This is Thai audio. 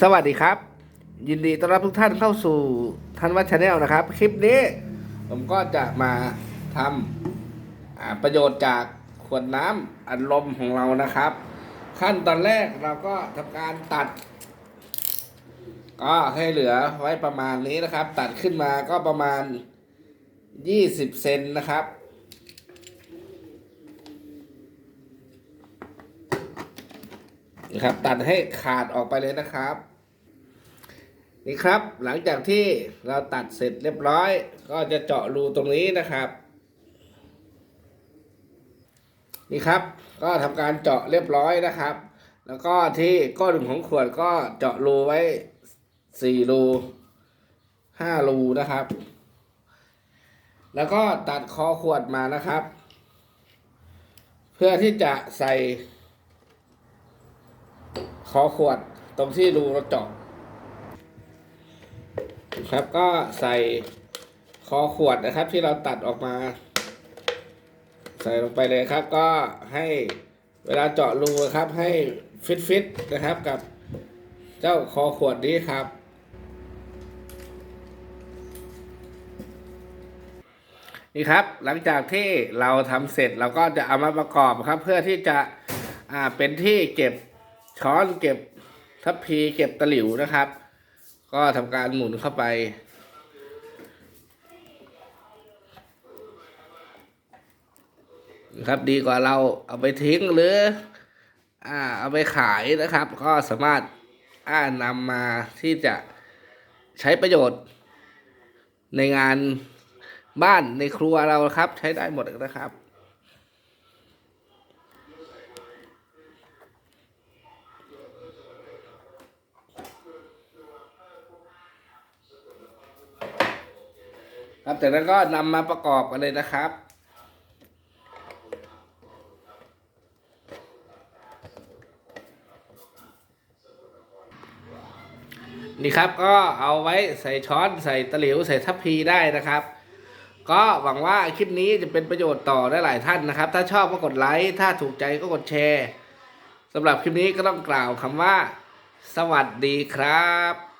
สวัสดีครับ ยินดีต้อนรับทุกท่านเข้าสู่ทันวัชแนลนะครับ คลิปนี้ ผมก็จะมาทำประโยชน์จากขวดน้ำอัดลมของเรานะครับ ขั้นตอนแรกเราก็ทำการตัด ก็ให้เหลือไว้ประมาณนี้นะครับ ตัดขึ้นมาก็ประมาณ 20 เซนนะครับ นะครับ ตัดให้ขาดออกไปเลยนะครับ นี่ครับหลังจากที่เราตัดเสร็จเรียบร้อย ก็จะเจาะรูตรงนี้นะครับ นี่ครับก็ทำการเจาะเรียบร้อยนะครับ แล้วก็ที่ก้นของขวดก็เจาะรูไว้สี่รูห้ารูนะครับ แล้วก็ตัดคอขวดมานะครับ เพื่อที่จะใส่ อขวดตรงที่รูเราเจาะครับก็ใส่คอขวดนะครับ ที่เราตัดออกมา ใส่ลงไปเลยครับ ก็ให้เวลาเจาะรูครับให้ฟิตฟิตนะครับกับเจ้าคอขวดนี้ครับ นี่ครับหลังจากที่เราทำเสร็จเราก็จะเอามาประกอบครับ เพื่อที่จะเป็นที่เก็บ ช้อนเก็บทัพพีเก็บตะหลิวนะครับ ก็ทำการหมุนเข้าไปนะครับดีกว่าเราเอาไปทิ้งหรือ อ่า เอาไปขายนะครับ ก็สามารถอ่านำมาที่จะใช้ประโยชน์ ในงานบ้านในครัวเราครับ ใช้ได้หมดนะครับ ครับจากนั้นก็นำมาประกอบกันเลยนะครับนี่ครับก็เอาไว้ใส่ช้อนใส่ตะหลิวใส่ทัพพีได้นะครับ ก็หวังว่าคลิปนี้จะเป็นประโยชน์ต่อได้หลายท่านนะครับ ถ้าชอบก็กดไลค์ถ้าถูกใจก็กดแชร์สำหรับคลิปนี้ก็ต้องกล่าวคำว่า สวัสดีครับ